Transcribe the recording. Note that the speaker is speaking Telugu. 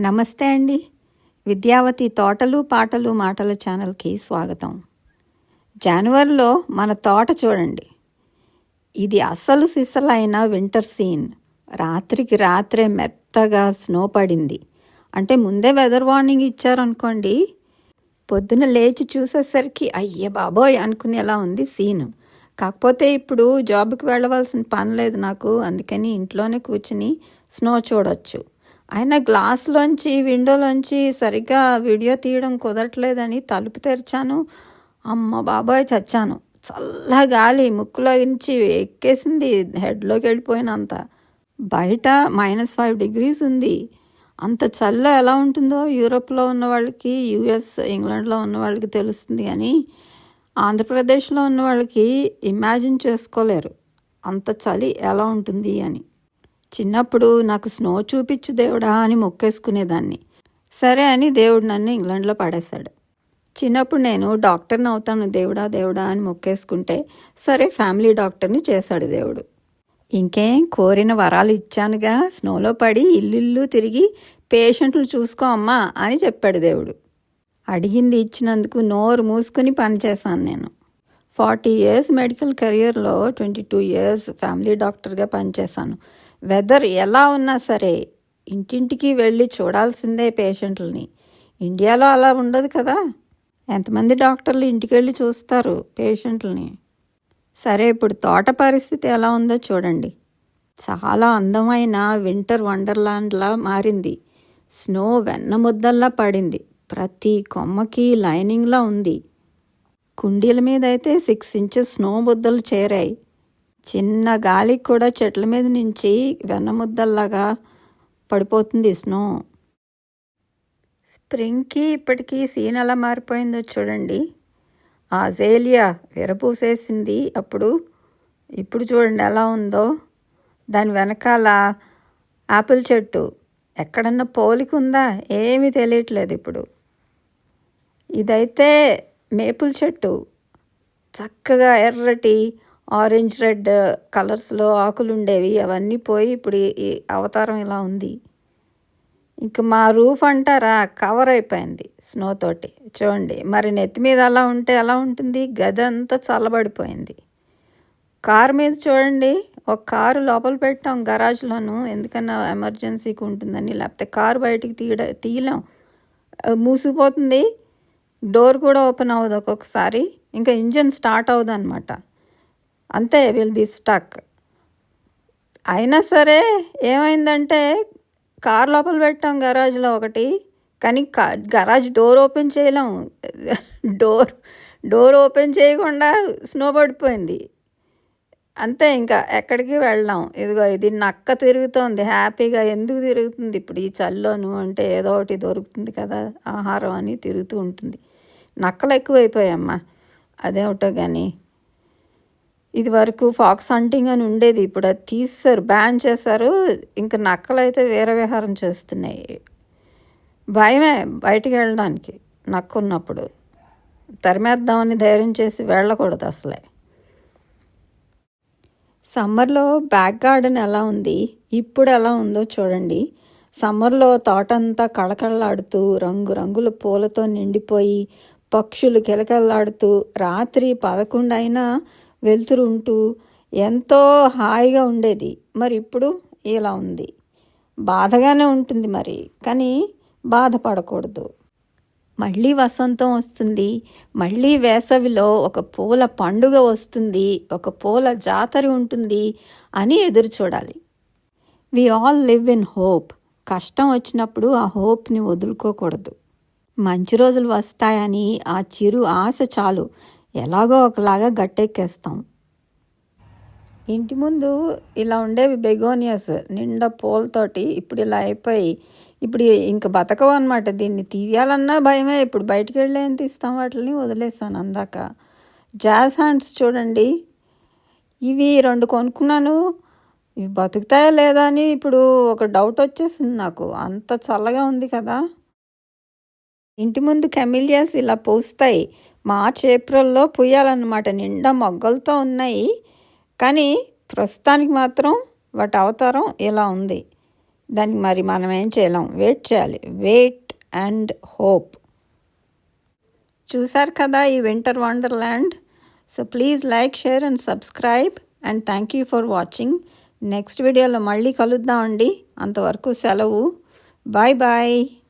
నమస్తే అండి. విద్యావతి తోటలు పాటలు మాటల ఛానల్కి స్వాగతం. జనవరిలో మన తోట చూడండి. ఇది అసలు సిసలైన వింటర్ సీన్. రాత్రికి రాత్రే మెత్తగా స్నో పడింది. అంటే ముందే వెదర్ వార్నింగ్ ఇచ్చారనుకోండి. పొద్దున లేచి చూసేసరికి అయ్యే బాబోయ్ అనుకునేలా ఉంది సీను. కాకపోతే ఇప్పుడు జాబ్కి వెళ్ళవలసిన పని లేదు నాకు. అందుకని ఇంట్లోనే కూర్చుని స్నో చూడొచ్చు. ఆయన గ్లాస్లోంచి విండోలోంచి సరిగ్గా వీడియో తీయడం కుదరట్లేదని తలుపు తెరిచాను. అమ్మ బాబాయ్ చచ్చాను. చల్ల గాలి ముక్కులో నుంచి ఎక్కేసింది హెడ్లోకి వెళ్ళిపోయినంత. బయట మైనస్ ఫైవ్ డిగ్రీస్ ఉంది. అంత చల్ల ఎలా ఉంటుందో యూరోప్లో ఉన్న వాళ్ళకి యూఎస్ ఇంగ్లాండ్లో ఉన్న వాళ్ళకి తెలుస్తుంది కానీ ఆంధ్రప్రదేశ్లో ఉన్న వాళ్ళకి ఇమాజిన్ చేసుకోలేరు. అంత చలి ఎలా ఉంటుంది అని. చిన్నప్పుడు నాకు స్నో చూపించు దేవుడా అని మొక్కేసుకునేదాన్ని. సరే అని దేవుడు నన్ను ఇంగ్లాండ్లో పడేశాడు. చిన్నప్పుడు నేను డాక్టర్ని అవుతాను దేవుడా దేవుడా అని మొక్కేసుకుంటే సరే ఫ్యామిలీ డాక్టర్ని చేశాడు దేవుడు. ఇంకేం కోరిన వరాలు ఇచ్చానుగా స్నోలో పడి ఇల్లు తిరిగి పేషెంట్లు చూసుకో అమ్మా అని చెప్పాడు దేవుడు. అడిగింది ఇచ్చినందుకు నోరు మూసుకుని పనిచేశాను నేను. ఫార్టీ ఇయర్స్ మెడికల్ కెరియర్లో ట్వంటీ టూ ఇయర్స్ ఫ్యామిలీ డాక్టర్గా పనిచేశాను. వెదర్ ఎలా ఉన్నా సరే ఇంటింటికి వెళ్ళి చూడాల్సిందే పేషెంట్లని. ఇండియాలో అలా ఉండదు కదా? ఎంతమంది డాక్టర్లు ఇంటికి వెళ్ళి చూస్తారు పేషెంట్లని? సరే ఇప్పుడు తోట పరిస్థితి ఎలా ఉందో చూడండి. చాలా అందమైన వింటర్ వండర్లాండ్లా మారింది. స్నో వెన్న ముద్దల్లా పడింది. ప్రతి కొమ్మకి లైనింగ్లా ఉంది. కుండీల మీద అయితే సిక్స్ ఇంచెస్ స్నో ముద్దలు చేరాయి. చిన్న గాలికి కూడా చెట్ల మీద నుంచి వెన్న ముద్దల్లాగా పడిపోతుంది స్నో. స్ప్రింగ్కి ఇప్పటికీ సీన్ ఎలా మారిపోయిందో చూడండి. ఆ జేలియా విరపూసేసింది. అప్పుడు ఇప్పుడు చూడండి ఎలా ఉందో. దాని వెనకాల ఆపిల్ చెట్టు. ఎక్కడన్నా పోలిక ఉందా ఏమీ తెలియట్లేదు ఇప్పుడు. ఇదైతే మేపుల్ చెట్టు. చక్కగా ఎర్రటి ఆరెంజ్ రెడ్ కలర్స్లో ఆకులు ఉండేవి అవన్నీ పోయి ఇప్పుడు ఈ అవతారం ఇలా ఉంది. ఇంక మా రూఫ్ అంటారా కవర్ అయిపోయింది స్నో తోటి. చూడండి మరి నెత్తి మీద అలా ఉంటే ఎలా ఉంటుంది? గది అంతా చల్లబడిపోయింది. కారు మీద చూడండి ఒక కారు లోపల పెట్టాం గరాజ్లోను. ఎందుకన్నా ఎమర్జెన్సీకి ఉంటుందని లేకపోతే కారు బయటికి తీయడ తీయలేం. మూసిపోతుంది డోర్ కూడా ఓపెన్ అవ్వదు ఒక్కొక్కసారి. ఇంకా ఇంజన్ స్టార్ట్ అవ్వదు అనమాట అంతే విల్ బి స్టక్ అయినా సరే ఏమైందంటే కార్ లోపల పెట్టాం గరాజ్లో ఒకటి కానీ గరాజ్ డోర్ ఓపెన్ చేయలేం. డోర్ డోర్ ఓపెన్ చేయకుండా స్నో పడిపోయింది. అంతే ఇంకా ఎక్కడికి వెళ్ళాం. ఇదిగో ఇది నక్క తిరుగుతోంది. హ్యాపీగా ఎందుకు తిరుగుతుంది? ఇప్పుడు ఈ చల్లోను అంటే ఏదో ఒకటి దొరుకుతుంది కదా ఆహారం అని తిరుగుతూ ఉంటుంది. నక్కలు ఎక్కువైపోయామ్మా అదేమిటో కానీ ఇది వరకు ఫాక్స్ హంటింగ్ అని ఉండేది ఇప్పుడు అది తీస్తారు బ్యాన్ చేశారు ఇంకా నక్కలు అయితే వేరే విహారం చేస్తున్నాయి. భయమే బయటికి వెళ్ళడానికి నక్క ఉన్నప్పుడు తరిమేద్దామని ధైర్యం చేసి వెళ్ళకూడదు అసలే. సమ్మర్లో బ్యాక్ గార్డెన్ ఎలా ఉంది? ఇప్పుడు ఎలా ఉందో చూడండి. సమ్మర్లో తోటంతా కళకళలాడుతూ రంగురంగుల పూలతో నిండిపోయి పక్షులు కిలకల్లాడుతూ రాత్రి పదకొండు అయినా వెలుతురు ఉంటూ ఎంతో హాయిగా ఉండేది. మరి ఇప్పుడు ఇలా ఉంది. బాధగానే ఉంటుంది మరి కానీ బాధపడకూడదు. మళ్ళీ వసంతం వస్తుంది. మళ్ళీ వేసవిలో ఒక పూల పండుగ వస్తుంది. ఒక పూల జాతర ఉంటుంది అని ఎదురు చూడాలి. We all live in hope కష్టం వచ్చినప్పుడు ఆ హోప్ని వదులుకోకూడదు. మంచి రోజులు వస్తాయని ఆ చిరు ఆశ చాలు. ఎలాగో ఒకలాగా గట్టెక్కేస్తాం. ఇంటి ముందు ఇలా ఉండేవి బెగోనియస్ నిండా పూలతోటి ఇప్పుడు ఇలా అయిపోయి ఇప్పుడు ఇంక బతకవు అనమాట దీన్ని తీయాలన్నా భయమే. ఇప్పుడు బయటికి వెళ్ళి తీస్తాం వాటిని వదిలేస్తాను అందాక. జాస్ హ్యాండ్స్ చూడండి. ఇవి రెండు కొనుక్కున్నాను. ఇవి బతుకుతాయా లేదా అని ఇప్పుడు ఒక డౌట్ వచ్చేసింది నాకు. అంత చల్లగా ఉంది కదా. ఇంటి ముందు కెమిలియాస్ ఇలా పూస్తాయి. మార్చ్ ఏప్రిల్లో పూయాలన్నమాట నిండా మొగ్గలతో ఉన్నాయి. కానీ ప్రస్తుతానికి మాత్రం వాటి అవతారం ఇలా ఉంది. దానికి మరి మనం ఏం చేయలేం. వెయిట్ చేయాలి. వెయిట్ అండ్ హోప్ చూసారు కదా ఈ winter wonderland so please like share and subscribe and thank you for watching next వీడియోలో మళ్ళీ కలుద్దామండి అంతవరకు సెలవు. Bye bye